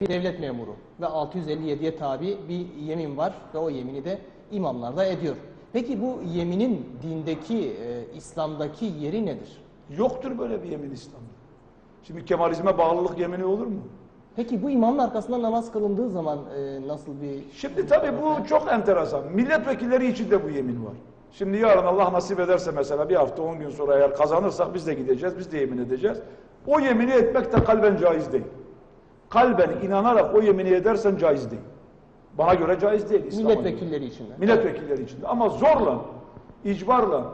bir devlet memuru ve 657'ye tabi bir yemin var ve o yemini de imamlar da ediyor. Peki bu yeminin dindeki, e, İslam'daki yeri nedir? Yoktur böyle bir yemin İslam'da. Şimdi Kemalizme bağlılık yemini olur mu? Peki bu imamın arkasında namaz kılındığı zaman e, nasıl bir... Şimdi tabii bu çok enteresan. Milletvekilleri için de bu yemin var. Şimdi yarın Allah nasip ederse mesela bir hafta on gün sonra eğer kazanırsak biz de gideceğiz, biz de yemin edeceğiz. O yemini etmek de kalben caiz değil. Kalben inanarak o yemini edersen caiz değil. Bana göre caiz değil. İslam'a göre. Milletvekilleri için. Milletvekilleri için. Ama zorla, icbarla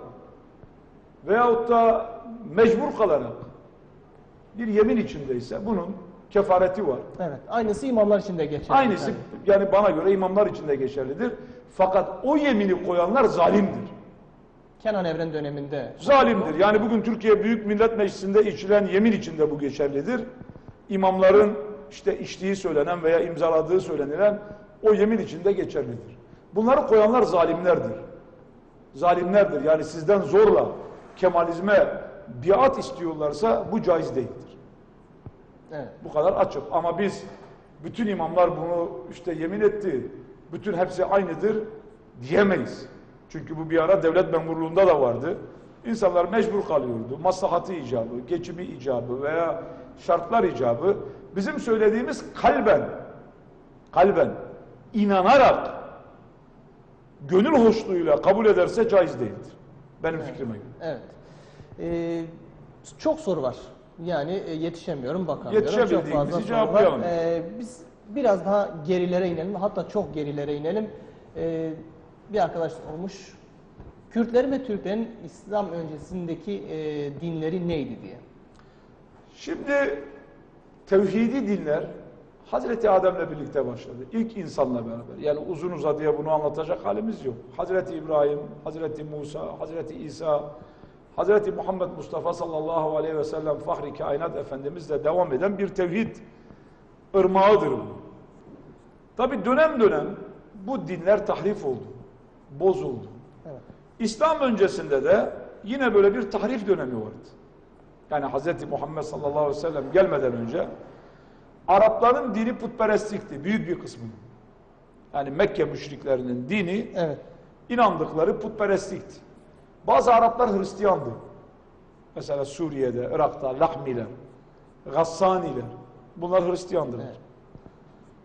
veyahut da mecbur kalarak bir yemin içindeyse bunun kefareti var. Evet. Aynısı imamlar için de geçerli. Aynısı tabii. yani bana göre imamlar için de geçerlidir. Fakat o yemini koyanlar zalimdir. Kenan Evren döneminde. Zalimdir. Yani bugün Türkiye Büyük Millet Meclisi'nde içilen yemin içinde bu geçerlidir. İmamların işte içtiği söylenen veya imzaladığı söylenilen o yemin içinde geçerlidir. Bunları koyanlar zalimlerdir. Zalimlerdir. Yani sizden zorla Kemalizme biat istiyorlarsa bu caiz değildir. Evet. Bu kadar açık. Ama biz bütün imamlar bunu işte yemin etti. Bütün hepsi aynıdır diyemeyiz. Çünkü bu bir ara devlet memurluğunda da vardı. İnsanlar mecbur kalıyordu. Maslahatı icabı, geçimi icabı veya şartlar icabı. Bizim söylediğimiz kalben, kalben, inanarak, gönül hoşluğuyla kabul ederse caiz değildir. Benim fikrime göre. Evet. Ee, çok soru var. Yani e, yetişemiyorum, bakamıyorum. Çok Yetişebildiğimizi soru cevaplayalım. Ee, biz biraz daha gerilere inelim. Hatta çok gerilere inelim. Ee, bir arkadaş sormuş. Kürtlerin ve Türklerin İslam öncesindeki e, dinleri neydi diye. Şimdi tevhidi dinler Hazreti Adem'le birlikte başladı. İlk insanla beraber. Yani uzun uzadıya bunu anlatacak halimiz yok. Hazreti İbrahim, Hazreti Musa, Hazreti İsa, Hazreti Muhammed Mustafa sallallahu aleyhi ve sellem Fahri Kainat Efendimizle devam eden bir tevhid ırmağıdır bu. Tabi dönem dönem bu dinler tahrif oldu. Bozuldu. Evet. İslam öncesinde de yine böyle bir tahrif dönemi vardı. Yani Hz. Muhammed sallallahu aleyhi ve sellem gelmeden önce Arapların dini putperestlikti büyük bir kısmı. Yani Mekke müşriklerinin dini Evet. inandıkları putperestlikti. Bazı Araplar Hristiyandı. Mesela Suriye'de, Irak'ta Lahmiler, Gassaniler bunlar Hristiyandırlar. Evet.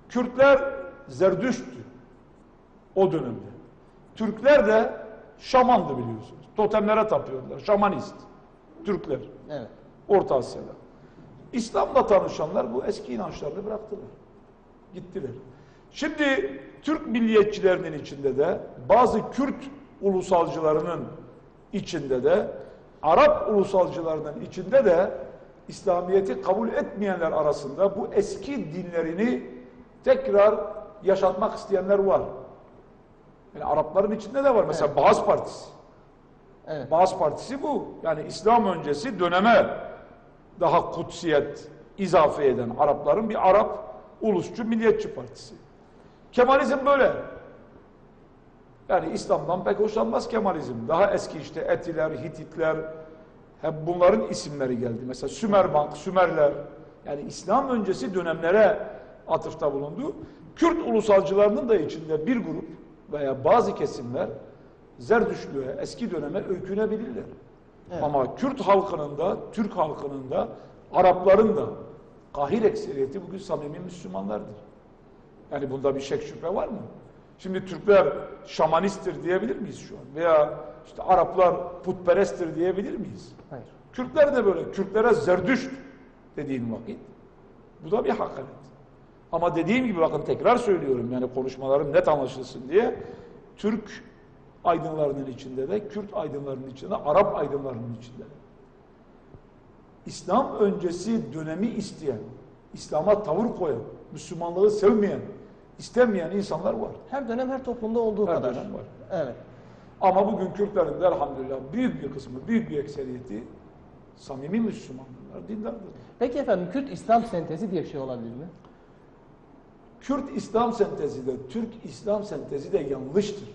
Kürtler Zerdüşt'tü o dönemde. Türkler de şamandı biliyorsunuz. Totemlere tapıyordular. Şamanist. Türkler. Evet. Orta Asya'da. İslam'la tanışanlar bu eski inançlarını bıraktılar. Gittiler. Şimdi Türk milliyetçilerinin içinde de bazı Kürt ulusalcılarının içinde de Arap ulusalcılarının içinde de İslamiyet'i kabul etmeyenler arasında bu eski dinlerini tekrar yaşatmak isteyenler var. Yani Arapların içinde de var. Mesela Baas Partisi. Evet. Baas Partisi bu. Yani İslam öncesi döneme daha kutsiyet izafe eden Arapların bir Arap ulusçu milliyetçi partisi. Kemalizm böyle. Yani İslam'dan pek hoşlanmaz Kemalizm. Daha eski işte Etiler, Hititler hep bunların isimleri geldi. Mesela Sümerbank, Sümerler yani İslam öncesi dönemlere atıfta bulundu. Kürt ulusalcılarının da içinde bir grup veya bazı kesimler Zerdüştlüğe, eski döneme öykünebilirler. Evet. Ama Kürt halkının da, Türk halkının da, Arapların da kahir ekseriyeti bugün samimi Müslümanlardır. Yani bunda bir şek şüphe var mı? Şimdi Türkler şamanisttir diyebilir miyiz şu an? Veya işte Araplar putperesttir diyebilir miyiz? Hayır. Kürtler de böyle. Kürtlere zerdüşt dediğin vakit. Bu da bir hakaret. Ama dediğim gibi bakın tekrar söylüyorum yani konuşmalarım net anlaşılsın diye. Türk aydınlarının içinde de, Kürt aydınlarının içinde de, Arap aydınlarının içinde de. İslam öncesi dönemi isteyen, İslam'a tavır koyan, Müslümanlığı sevmeyen, istemeyen insanlar var. Her dönem her toplumda olduğu Her kadar. dönem var. Evet. Ama bugün Kürtlerin de elhamdülillah büyük bir kısmı, büyük bir ekseriyeti samimi Müslümandırlar, dindardır. Peki efendim Kürt İslam sentezi diye bir şey olabilir mi? Kürt İslam sentezi de, Türk İslam sentezi de yanlıştır.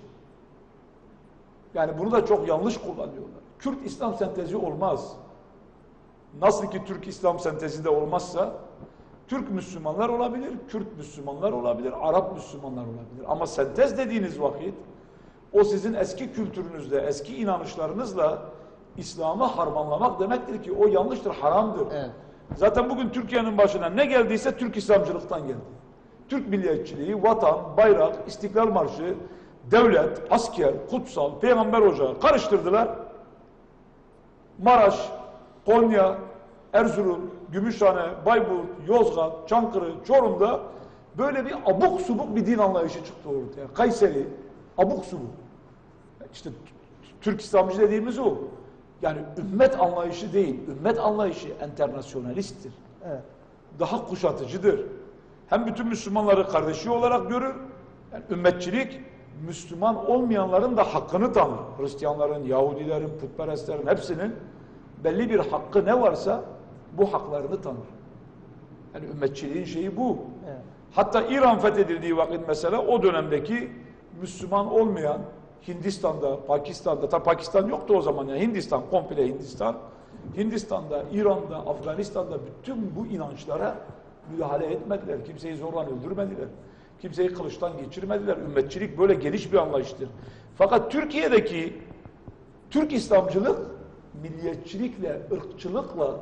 Yani bunu da çok yanlış kullanıyorlar. Kürt İslam sentezi olmaz. Nasıl ki Türk İslam sentezi de olmazsa Türk Müslümanlar olabilir, Kürt Müslümanlar olabilir, Arap Müslümanlar olabilir. Ama sentez dediğiniz vakit o sizin eski kültürünüzle, eski inanışlarınızla İslam'ı harmanlamak demektir ki o yanlıştır, haramdır. Evet. Zaten bugün Türkiye'nin başına ne geldiyse Türk İslamcılıktan geldi. Türk milliyetçiliği, vatan, bayrak, istiklal marşı, devlet, asker, kutsal, peygamber ocağı karıştırdılar. Maraş, Konya, Erzurum, Gümüşhane, Bayburt, Yozgat, Çankırı, Çorum'da böyle bir abuk subuk bir din anlayışı çıktı ortaya. Kayseri, abuk subuk. İşte Türk İslamcı dediğimiz o. Yani ümmet anlayışı değil, ümmet anlayışı enternasyonalisttir. Evet. Daha kuşatıcıdır. Hem bütün Müslümanları kardeşi olarak görür, yani ümmetçilik Müslüman olmayanların da hakkını tanır. Hristiyanların, Yahudilerin, putperestlerin hepsinin belli bir hakkı ne varsa bu haklarını tanır. Yani ümmetçiliğin şeyi bu. Evet. Hatta İran fethedildiği vakit mesela o dönemdeki Müslüman olmayan Hindistan'da, Pakistan'da, tabi Pakistan yoktu o zaman ya Hindistan, komple Hindistan. Hindistan'da, İran'da, Afganistan'da bütün bu inançlara müdahale etmediler. Kimseyi zorla öldürmediler. Kimseyi kılıçtan geçirmediler. Ümmetçilik böyle geniş bir anlayıştır. Fakat Türkiye'deki Türk İslamcılık milliyetçilikle, ırkçılıkla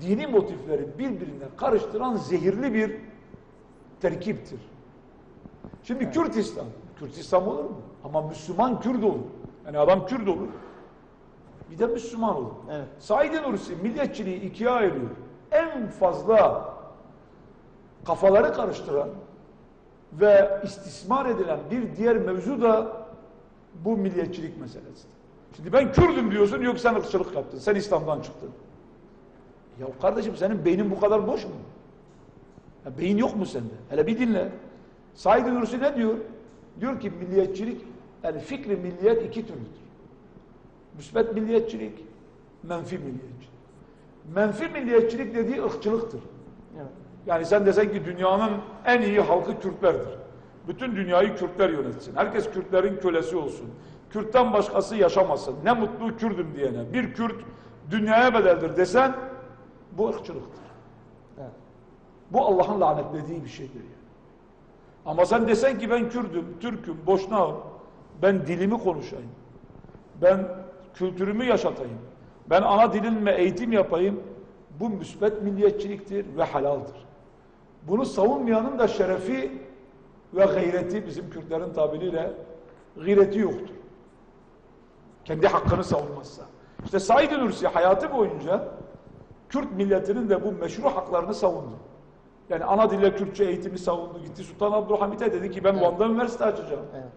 dini motifleri birbirine karıştıran zehirli bir terkiptir. Şimdi Kürt İslam, Kürt İslam olur mu? Ama Müslüman Kürt olur. Yani adam Kürt olur. Bir de Müslüman olur. Evet. Said Nursi milliyetçiliği ikiye ayırıyor. En fazla kafaları karıştıran ve istismar edilen bir diğer mevzu da bu milliyetçilik meselesidir. Şimdi ben Kürdüm diyorsun yok sen ırkçılık yaptın. Sen İslam'dan çıktın. Ya kardeşim senin beynin bu kadar boş mu? Ya beyin yok mu sende? Hele bir dinle. Said Nursi ne diyor? Diyor ki milliyetçilik yani fikri milliyet iki türlüdür. Müsbet milliyetçilik, menfi milliyetçilik. Menfi milliyetçilik dediği ırkçılıktır. Evet. Yani sen desen ki dünyanın en iyi halkı Kürtlerdir. Bütün dünyayı Kürtler yönetsin. Herkes Kürtlerin kölesi olsun. Kürt'ten başkası yaşamasın. Ne mutlu Kürdüm diyene. Bir Kürt dünyaya bedeldir desen bu ırkçılıktır. Evet. Bu Allah'ın lanetlediği bir şeydir yani. Ama sen desen ki ben Kürdüm, Türk'üm, Boşnağım, ben dilimi konuşayım, ben kültürümü yaşatayım, ben ana dilimle eğitim yapayım, bu müsbet milliyetçiliktir ve halaldır. Bunu savunmayanın da şerefi ve gayreti bizim Kürtlerin tabiriyle gayreti yoktur. Kendi hakkını savunmazsa. İşte Said Nursi hayatı boyunca Kürt milletinin de bu meşru haklarını savundu. Yani ana dille Kürtçe eğitimi savundu. Gitti Sultan Abdülhamit'e dedi ki ben Evet. Van'da üniversite açacağım. Evet.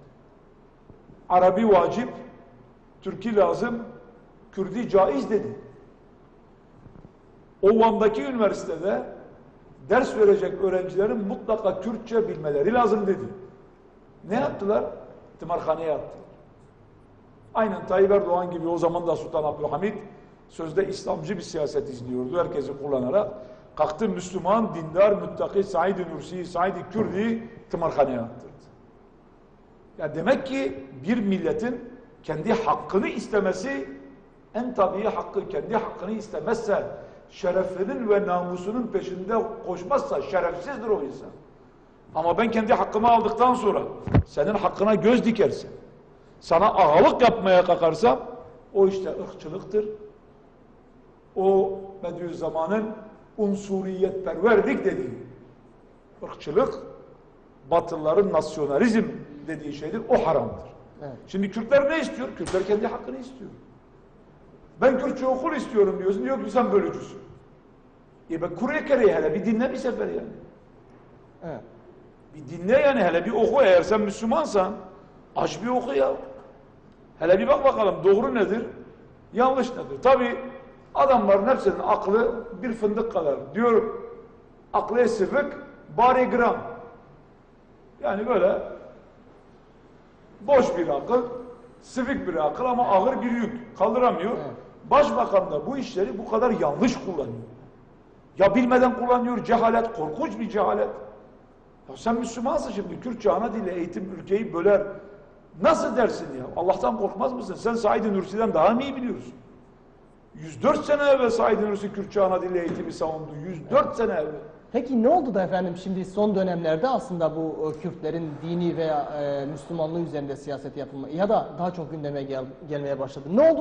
Arabi vacip, Türkü lazım, Kürdi caiz dedi. O Van'daki üniversitede ders verecek öğrencilerin mutlaka Kürtçe bilmeleri lazım dedi. Ne yaptılar? Tımarhaneye attılar. Aynen Tayyip Erdoğan gibi o zaman da Sultan Abdülhamit sözde İslamcı bir siyaset izliyordu herkesi kullanarak. Kalktı Müslüman, dindar, müttaki Said-i Nursi, Said-i Kürdi tımarhaneye attırdı. Ya demek ki bir milletin kendi hakkını istemesi en tabii hakkı kendi hakkını istemezse şerefinin ve namusunun peşinde koşmazsa şerefsizdir o insan. Ama ben kendi hakkımı aldıktan sonra senin hakkına göz dikersem sana ağalık yapmaya kalkarsam o işte ırkçılıktır. O Bediüzzaman'ın unsuriyetperverlik dediği ırkçılık Batılıların nasyonalizm dediği şeydir. O haramdır. Evet. Şimdi Kürtler ne istiyor? Kürtler kendi hakkını istiyor. Ben Kürtçe okul istiyorum diyorsun. Diyor ki sen bölücüsün. E ben Kur'an-ı Kerim'i hele bir dinle bir sefer yani. Evet. Bir dinle yani hele bir oku eğer sen Müslümansan aç bir oku ya. Hele bir bak bakalım doğru nedir? Yanlış nedir? Tabi adamların hepsinin aklı bir fındık kadar. Diyor aklı sıvık bari gram. Yani böyle boş bir akıl, sıvık bir akıl ama ağır bir yük. Kaldıramıyor. Evet. Başbakan da bu işleri bu kadar yanlış kullanıyor. Ya bilmeden kullanıyor cehalet, korkunç bir cehalet. Ya sen Müslümansın şimdi, Kürtçe ana dili eğitim ülkeyi böler. Nasıl dersin ya? Allah'tan korkmaz mısın? Sen Said-i Nursi'den daha mı iyi biliyorsun? 104 sene evvel Said Nursi Kürtçe ana dili eğitimi savundu. 104 sene evvel. Peki ne oldu da efendim şimdi son dönemlerde aslında bu e, Kürtlerin dini veya e, Müslümanlığı üzerinde siyaset yapılma ya da daha çok gündeme gel- gelmeye başladı. Ne oldu?